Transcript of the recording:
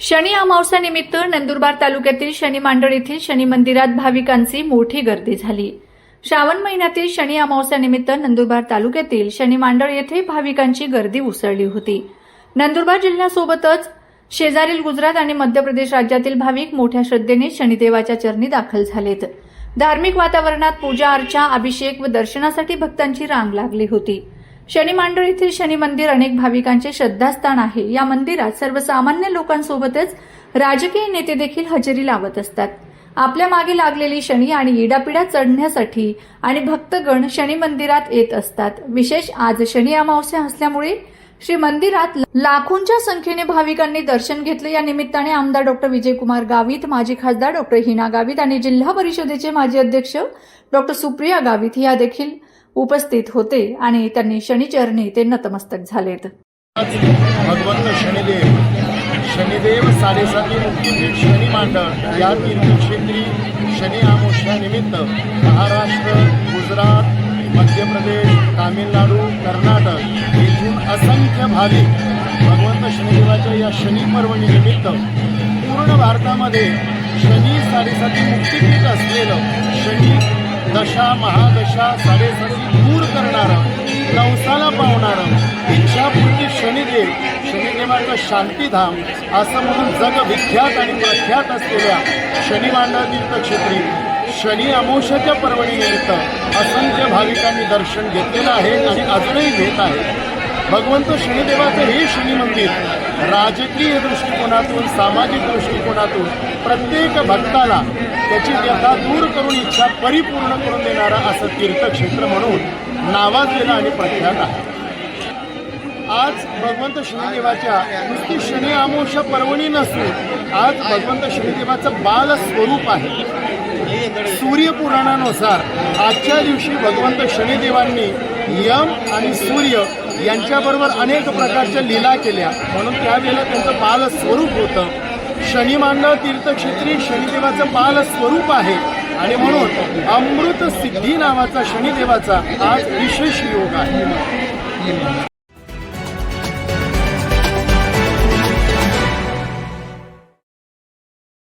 शनी अमावस्यानिमित्त नंदुरबार तालुक्यातील शनी मांडळ येथील शनी मंदिरात भाविकांची मोठी गर्दी झाली. श्रावण महिन्यातील शनी अमावस्यानिमित्त नंदुरबार तालुक्यातील शनी मांडळ येथे भाविकांची गर्दी उसळली होती. नंदुरबार जिल्ह्यासोबतच शेजारील गुजरात आणि मध्य प्रदेश राज्यातील भाविक मोठ्या श्रद्धेने शनिदेवाच्या चरणी दाखल झालेत. धार्मिक वातावरणात पूजा अर्चा अभिषेक व दर्शनासाठी भक्तांची रांग लागली होती. शनी मांडळ येथील शनी मंदिर अनेक भाविकांचे श्रद्धास्थान आहे. या मंदिरात सर्वसामान्य लोकांसोबतच राजकीय नेते देखील हजेरी लावत असतात. आपल्या मागे लागलेली शनी आणि इडापिडा चढण्यासाठी आणि भक्तगण शनी मंदिरात येत असतात. विशेष आज शनी अमावस्या असल्यामुळे श्री मंदिरात लाखोंच्या संख्येने भाविकांनी दर्शन घेतले. या निमित्ताने आमदार डॉक्टर विजयकुमार गावित माजी खासदार डॉक्टर हिना गावित आणि जिल्हा परिषदेचे माजी अध्यक्ष डॉक्टर सुप्रिया गावित या देखील उपस्थित होते आणि त्यांनी शनिचरणी ते नतमस्तक झालेत. भगवंत शनिदेव शनिदेव साडेसाती मुक्तीपीठ शनी मांडळ या तीर्थक्षेत्री शनी अमावस्यानिमित्त महाराष्ट्र गुजरात मध्य प्रदेश तामिळनाडू कर्नाटक येथून असंख्य भाविक भगवंत शनिदेवाच्या या शनी पर्वणीनिमित्त पूर्ण भारतामध्ये शनी साडेसाती मुक्तीपीठ असलेलं शनी दशा महादशा साडेसाती दूर करणारं नवसाला पावणारं इच्छापूर्ती शनिदेव शनिदेवाचं शांतीधाम असं म्हणून जगविख्यात आणि प्रख्यात असलेल्या शनी तीर्थक्षेत्री शनी अमोशाच्या पर्वणीनिमित्त असंख्य भाविकांनी दर्शन घेतलेलं आहे आणि अजूनही घेत आहे. भगवंत शनिदेवाचं हे शनी मंदिर राजकीय दृष्टिकोनातून सामाजिक दृष्टिकोनातून प्रत्येक भक्ताला त्याची व्यथा दूर करून इच्छा परिपूर्ण करून देणारा असं तीर्थक्षेत्र म्हणून नावाजलेलं आणि प्रख्यात आहे. आज भगवंत शनिदेवाच्या नुसती शनी अमोशा पर्वणी नसून आज भगवंत शनिदेवाचं बाल स्वरूप आहे. सूर्यपुराणानुसार आजच्या दिवशी भगवंत शनिदेवांनी यम आणि सूर्य यांच्याबरोबर अनेक प्रकारच्या लीला केल्या. म्हणून त्यावेळेला त्यांचं बाल स्वरूप होतं. शनी तीर्थक्षेत्री शनिदेवाचं बाल स्वरूप आहे. आणि म्हणून अमृत सिद्धी नावाचा शनिदेवाचा आज विशेष योग आहे.